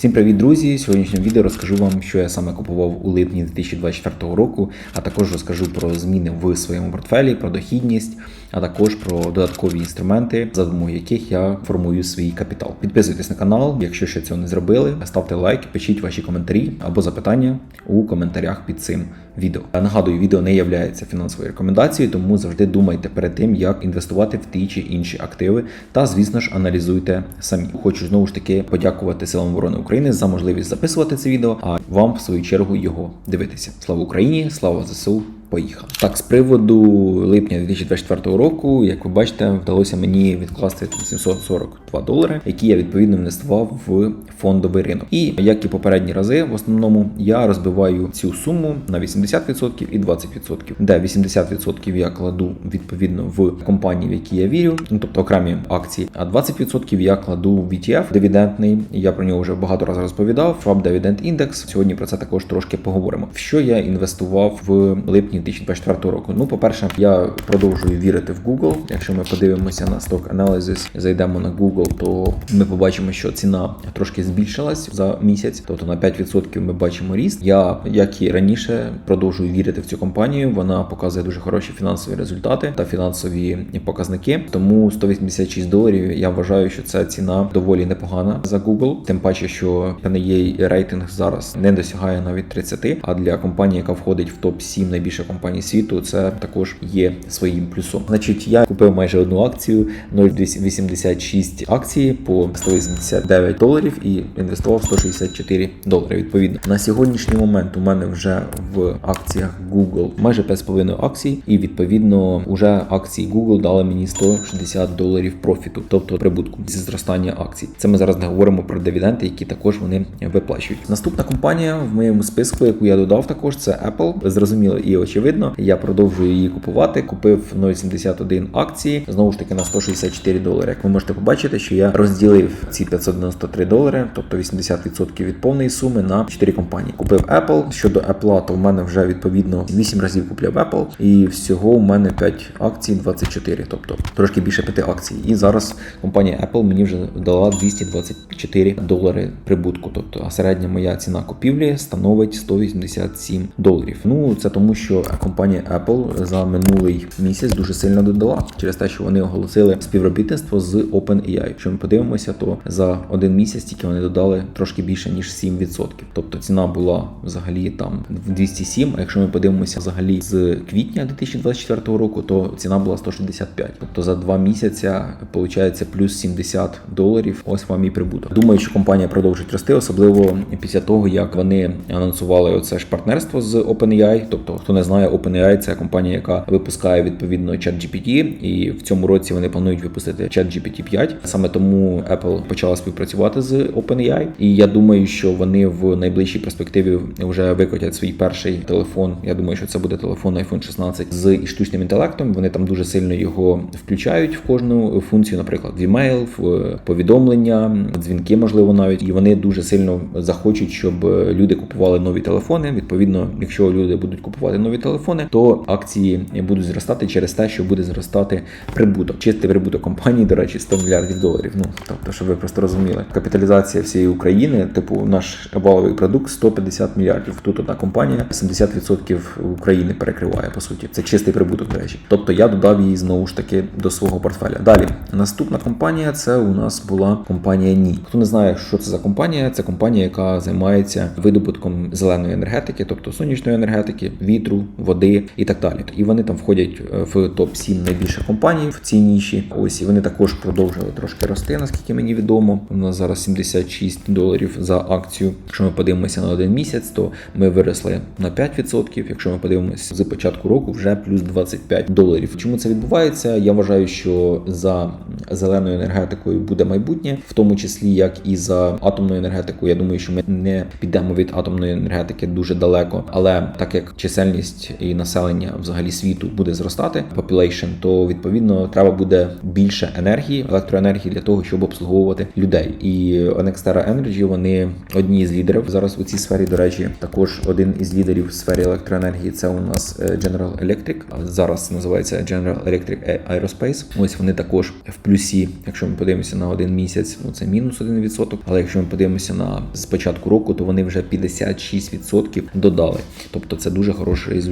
Всім привіт, друзі! Сьогоднішньому відео розкажу вам, що я саме купував у липні 2024 року, а також розкажу про зміни в своєму портфелі, про дохідність, а також про додаткові інструменти, за допомогою яких я формую свій капітал. Підписуйтесь на канал, якщо ще цього не зробили. Ставте лайк, пишіть ваші коментарі або запитання у коментарях під цим відео. Нагадую, відео не є фінансовою рекомендацією, тому завжди думайте перед тим, як інвестувати в ті чи інші активи, та звісно ж аналізуйте самі. Хочу знову ж таки подякувати силам оборони України за можливість записувати це відео, а вам в свою чергу його дивитися. Слава Україні! Слава ЗСУ! Поїхали. Так, з приводу липня 2024 року, як ви бачите, вдалося мені відкласти 742 долари, які я відповідно інвестував в фондовий ринок. І як і попередні рази, в основному я розбиваю цю суму на 80% і 20%. Де 80% я кладу відповідно в компанії, в які я вірю, ну тобто окремі акції, а 20% я кладу в ETF дивідендний. Я про нього вже багато разів розповідав. Schwab Dividend Index. Сьогодні про це також трошки поговоримо. В що я інвестував в липні 2024 року. Ну, по-перше, я продовжую вірити в Google. Якщо ми подивимося на Stock Analysis, зайдемо на Google, то ми побачимо, що ціна трошки збільшилась за місяць, тобто на 5% ми бачимо ріст. Я, як і раніше, продовжую вірити в цю компанію. Вона показує дуже хороші фінансові результати та фінансові показники. Тому 186 доларів. Я вважаю, що ця ціна доволі непогана за Google. Тим паче, що PNE рейтинг зараз не досягає навіть 30, А для компанії, яка входить в топ 7 найбільших компаній світу, це також є своїм плюсом. Значить, я купив майже одну акцію 0,86 акції по 189 доларів і інвестував 164 долари. Відповідно, на сьогоднішній момент у мене вже в акціях Google майже 5,5 акцій, і відповідно вже акції Google дали мені 160 доларів профіту, тобто прибутку зі зростання акцій. Це ми зараз не говоримо про дивіденди, які також вони виплачують. Наступна компанія в моєму списку, яку я додав, також це Apple. Зрозуміло і очевидно. Я продовжую її купувати. Купив 0,71 акції знову ж таки на 164 долари. Як ви можете побачити, що я розділив ці 593 долари, тобто 80% від повної суми на 4 компанії. Купив Apple. Щодо Apple, то в мене вже відповідно 8 разів купляв Apple, і всього у мене 5 акцій, 24, тобто трошки більше 5 акцій. І зараз компанія Apple мені вже дала 224 долари прибутку. Тобто, а середня моя ціна купівлі становить 187 доларів. Ну це тому, що компанія Apple за минулий місяць дуже сильно додала через те, що вони оголосили співробітництво з OpenAI. Якщо ми подивимося, то за один місяць тільки вони додали трошки більше ніж 7%. Тобто ціна була взагалі там в 207, А якщо ми подивимося взагалі з квітня 2024 року, то ціна була 165. Тобто за два місяця виходить плюс 70 доларів. Ось вам і прибуток. Думаю, що компанія продовжить рости, особливо після того як вони анонсували оце ж партнерство з OpenAI. Тобто, хто не знає, OpenAI це компанія, яка випускає відповідно ChatGPT, і в цьому році вони планують випустити ChatGPT 5. Саме тому Apple почала співпрацювати з OpenAI. І я думаю, що вони в найближчій перспективі вже викотять свій перший телефон. Я думаю, що це буде телефон iPhone 16 з штучним інтелектом. Вони там дуже сильно його включають в кожну функцію, наприклад, в email, в повідомлення, дзвінки, можливо, навіть і вони дуже сильно захочуть, щоб люди купували нові телефони. Відповідно, якщо люди будуть купувати нові телефони, то акції будуть зростати через те, що буде зростати прибуток. Чистий прибуток компанії, до речі, 100 мільярдів доларів. Ну тобто, щоб ви просто розуміли, капіталізація всієї України, типу, наш валовий продукт 150 мільярдів. Тут одна компанія 70% України перекриває по суті. Це чистий прибуток, до речі. Тобто я додав її знову ж таки до свого портфеля. Далі наступна компанія це у нас була компанія Ні. Хто не знає, що це за компанія, це компанія, яка займається видобутком зеленої енергетики, тобто сонячної енергетики, вітру, води і так далі. І вони там входять е, в топ 7 найбільших компаній в цій ніші. Ось і вони також продовжили трошки рости, наскільки мені відомо. У нас зараз 76 доларів за акцію. Якщо ми подивимося на один місяць, то ми виросли на 5%. Якщо ми подивимося з початку року, вже плюс 25 доларів. Чому це відбувається? Я вважаю, що за зеленою енергетикою буде майбутнє, в тому числі як і за атомною енергетикою. Я думаю, що ми не підемо від атомної енергетики дуже далеко, але так як чисельність кількість і населення взагалі світу буде зростати, population, то відповідно треба буде більше енергії, електроенергії для того, щоб обслуговувати людей. І Nextera Energy, вони одні з лідерів зараз у цій сфері. До речі, також один із лідерів в сфері електроенергії це у нас е, General Electric. Зараз називається General Electric Aerospace. Ось вони також в плюсі. Якщо ми подивимося на один місяць, ну це мінус 1%. Але якщо ми подивимося на з початку року, то вони вже 56% додали. Тобто це дуже хороший результат.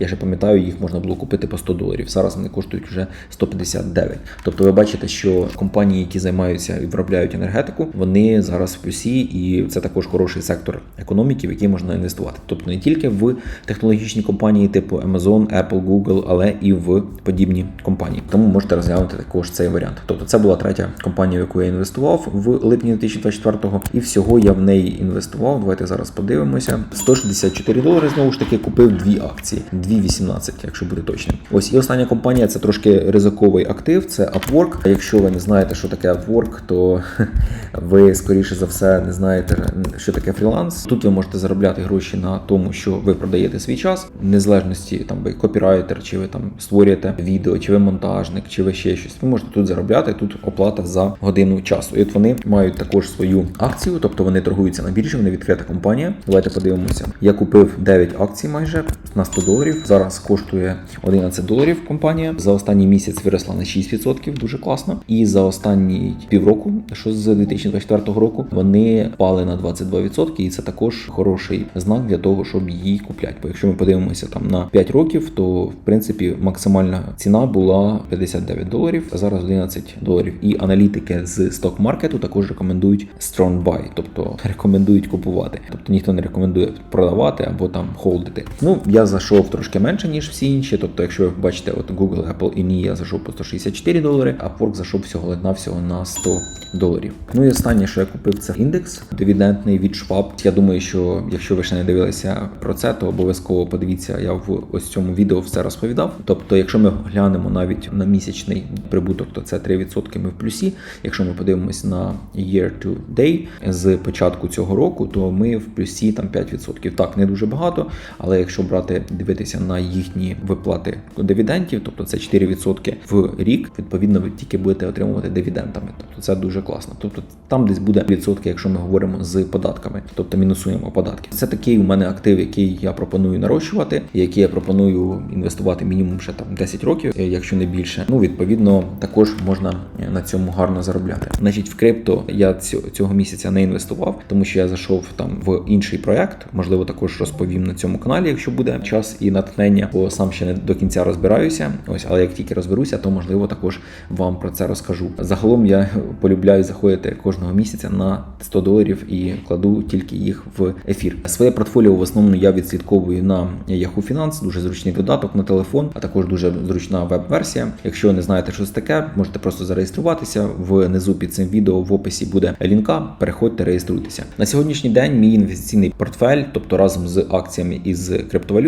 Я ще пам'ятаю, їх можна було купити по 100 доларів. Зараз вони коштують вже 159. Тобто, ви бачите, що компанії, які займаються і виробляють енергетику, вони зараз в плюсі, і це також хороший сектор економіки, в який можна інвестувати. Тобто не тільки в технологічні компанії, типу Amazon, Apple, Google, але і в подібні компанії. Тому можете розглянути також цей варіант. Тобто, це була третя компанія, в яку я інвестував в липні 2024-го, і всього я в неї інвестував. Давайте зараз подивимося. 164 долари знову ж таки купив дві акції, 2,18, якщо буде точним. Ось і остання компанія це трошки ризиковий актив. Це Upwork. Якщо ви не знаєте, що таке Upwork, то ви скоріше за все не знаєте, що таке фріланс. Тут ви можете заробляти гроші на тому, що ви продаєте свій час, незалежності там ви копірайтер, чи ви там створюєте відео, чи ви монтажник, чи ви ще щось. Ви можете тут заробляти. Тут оплата за годину часу. І от вони мають також свою акцію, тобто вони торгуються на біржі, вони відкрита компанія. Давайте подивимося. Я купив 9 акцій майже на 100 доларів. Зараз коштує 11 доларів компанія. За останній місяць виросла на 6%, дуже класно. І за останні півроку, що з 2024 року, вони впали на 22%, і це також хороший знак для того, щоб її купляти. Бо якщо ми подивимося там на 5 років, то в принципі максимальна ціна була 59 доларів, а зараз 11 доларів. І аналітики з сток-маркету також рекомендують strong buy, тобто рекомендують купувати. Тобто ніхто не рекомендує продавати або там холдити. Ну я зайшов трошки менше ніж всі інші. Тобто, якщо ви бачите, от Google, Apple і я зайшов по 164 долари, а Upwork зайшов всього на всього на 100 доларів. Ну і останнє, що я купив, це індекс дивідендний від Schwab. Я думаю, що якщо ви ще не дивилися про це, то обов'язково подивіться. Я в ось цьому відео все розповідав. Тобто, якщо ми глянемо навіть на місячний прибуток, то це 3% ми в плюсі. Якщо ми подивимось на year to day з початку цього року, то ми в плюсі там 5%. Так, не дуже багато, але якщо брати дивитися на їхні виплати дивідендів, тобто це 4% в рік, відповідно, ви тільки будете отримувати дивідендами. Тобто це дуже класно. Тобто там десь буде відсотки, якщо ми говоримо з податками, тобто мінусуємо податки. Це такий у мене актив, який я пропоную нарощувати, який я пропоную інвестувати мінімум ще там 10 років, якщо не більше. Ну відповідно, також можна на цьому гарно заробляти. Значить, в крипто я цього місяця не інвестував, тому що я зайшов там в інший проект. Можливо, також розповім на цьому каналі, якщо буде час і натхнення, бо сам ще не до кінця розбираюся. Ось, але як тільки розберуся, то можливо також вам про це розкажу. Загалом я полюбляю заходити кожного місяця на 100 доларів і кладу тільки їх в ефір. Своє портфоліо в основному я відслідковую на Yahoo Finance, дуже зручний додаток на телефон, а також дуже зручна веб-версія. Якщо не знаєте, що це таке, можете просто зареєструватися. Внизу під цим відео в описі буде лінка. Переходьте, реєструйтеся. На сьогоднішній день мій інвестиційний портфель, тобто разом з акціями і з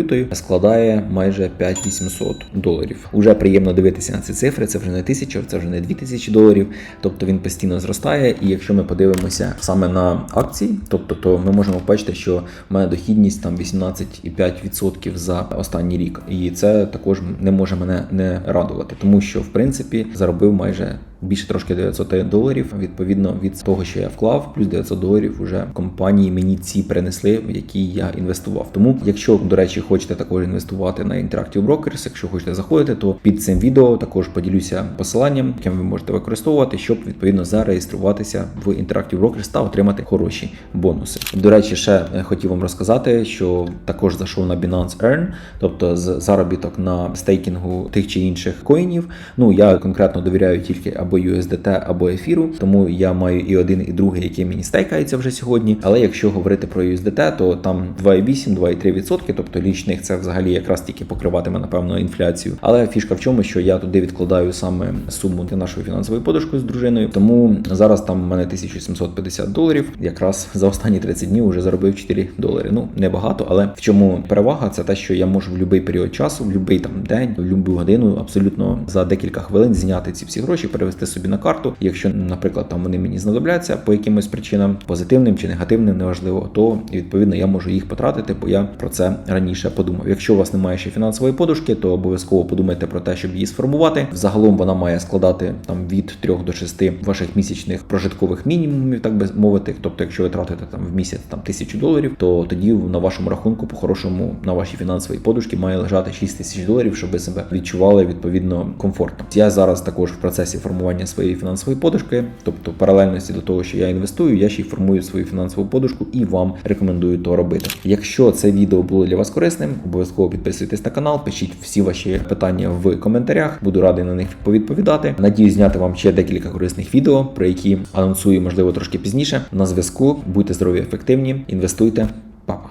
криптовалютою, складає майже 5800 доларів. Уже приємно дивитися на ці цифри. Це вже не тисяча, це вже не 2000 доларів. Тобто він постійно зростає. І якщо ми подивимося саме на акції, тобто то ми можемо бачити, що в мене дохідність там 18,5% за останній рік, і це також не може мене не радувати, тому що в принципі заробив майже. Більше трошки 900 доларів. Відповідно від того, що я вклав, плюс 900 доларів вже компанії мені ці принесли, в які я інвестував. Тому, якщо до речі, хочете також інвестувати на Interactive Brokers, якщо хочете заходити, то під цим відео також поділюся посиланням, яким ви можете використовувати, щоб відповідно зареєструватися в Interactive Brokers та отримати хороші бонуси. До речі, ще хотів вам розказати, що також зайшов на Binance Earn, тобто з заробіток на стейкінгу тих чи інших коїнів. Ну я конкретно довіряю тільки або USDT, або ефіру. Тому я маю і один, і другий, який мені стейкається вже сьогодні. Але якщо говорити про USDT, то там 2,8-2,3%, тобто річних це взагалі якраз тільки покриватиме напевно інфляцію. Але фішка в чому, що я туди відкладаю саме суму для нашої фінансової подушки з дружиною. Тому зараз там в мене 1750 доларів. Якраз за останні 30 днів вже заробив 4 долари. Ну небагато, але в чому перевага це те, що я можу в будь-який період часу, в будь-який там день, в будь-яку годину абсолютно за декілька хвилин зняти ці всі гроші, перевести завести собі на карту. Якщо, наприклад, там вони мені знадобляться по якимось причинам, позитивним чи негативним, неважливо, то відповідно я можу їх потратити, бо я про це раніше подумав. Якщо у вас немає ще фінансової подушки, то обов'язково подумайте про те, щоб її сформувати. Загалом вона має складати там від 3 до 6 ваших місячних прожиткових мінімумів, так би мовити. Тобто, якщо ви тратите там в місяць там тисячу доларів, то тоді на вашому рахунку, по-хорошому, на вашій фінансовій подушці має лежати 6 тисяч доларів, щоб ви себе відчували відповідно комфортно. Я зараз також в процесі формування своєї фінансової подушки, тобто паралельності до того, що я інвестую, я ще й формую свою фінансову подушку і вам рекомендую то робити. Якщо це відео було для вас корисним, обов'язково підписуйтесь на канал, пишіть всі ваші питання в коментарях. Буду радий на них повідповідати. Надію зняти вам ще декілька корисних відео, про які анонсую можливо трошки пізніше. На зв'язку будьте здорові, ефективні, інвестуйте, Па-па.